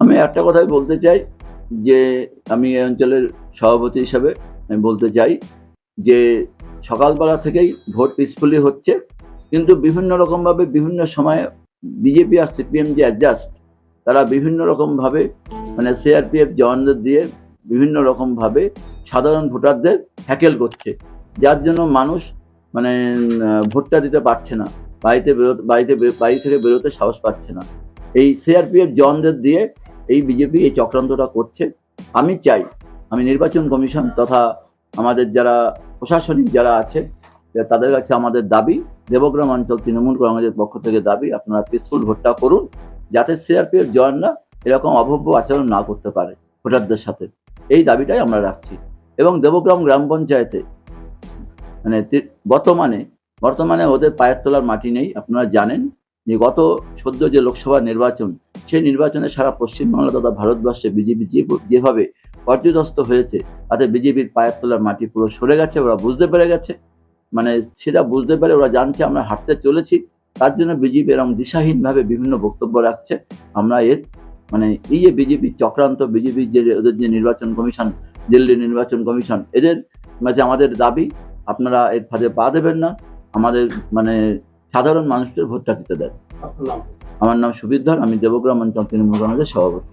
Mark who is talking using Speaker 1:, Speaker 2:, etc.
Speaker 1: আমি একটা কথাই বলতে চাই যে আমি এই অঞ্চলের সভাপতি হিসাবে আমি বলতে চাই যে সকালবেলা থেকেই ভোট পিসফুলি হচ্ছে, কিন্তু বিভিন্ন রকমভাবে বিভিন্ন সময়ে বিজেপি আর সিপিএম যে অ্যাডজাস্ট তারা বিভিন্ন রকমভাবে মানে সিআরপিএফ জওয়ানদের দিয়ে বিভিন্ন রকমভাবে সাধারণ ভোটারদের হ্যাকেল করছে, যার জন্য মানুষ মানে ভোটটা দিতে পারছে না, বাড়িতে বাড়িতে বাড়ি থেকে বেরোতে সাহস পাচ্ছে না। এই সিআরপিএফ জওয়ানদের দিয়ে এই বিজেপি এই চক্রান্তটা করছে। আমি চাই, আমি নির্বাচন কমিশন তথা আমাদের যারা প্রশাসনিক যারা আছে তাদের কাছে আমাদের দাবি, দেবগ্রাম অঞ্চল তৃণমূল কংগ্রেসের পক্ষ থেকে দাবি, আপনারা পিসফুল ভোটটা করুন, যাতে সিআরপিএফ জওয়ানরা এরকম অভব্য আচরণ না করতে পারে ভোটারদের সাথে। এই দাবিটাই আমরা রাখছি। এবং দেবগ্রাম গ্রাম পঞ্চায়েতে মানে বর্তমানে বর্তমানে ওদের পায়ের তোলার মাটি নেই, আপনারা জানেন। গত সদ্য যে লোকসভা নির্বাচন, সেই নির্বাচনে সারা পশ্চিমবাংলা তথা ভারতবর্ষে বিজেপি যে যেভাবে পর্যদস্ত হয়েছে, তাতে বিজেপির পায়ের তোলার মাটি পুরো সরে গেছে, ওরা বুঝতে পেরে গেছে। মানে সেটা বুঝতে পেরে ওরা জানছে আমরা হাঁটতে চলেছি। তার জন্য বিজেপি এরকম দিশাহীনভাবে বিভিন্ন বক্তব্য রাখছে। আমরা এর মানে এই যে বিজেপি চক্রান্ত বিজেপির যে ওদের যে নির্বাচন কমিশন, দিল্লি নির্বাচন কমিশন, এদের মাঝে আমাদের দাবি, আপনারা এর ফাঁদে পা দেবেন না। আমাদের মানে সাধারণ মানুষদের ভোটটা দিতে দেন আমার নাম সুবিধর আমি দেবগ্রাম অঞ্চল তৃণমূল কংগ্রেসের সভাপতি।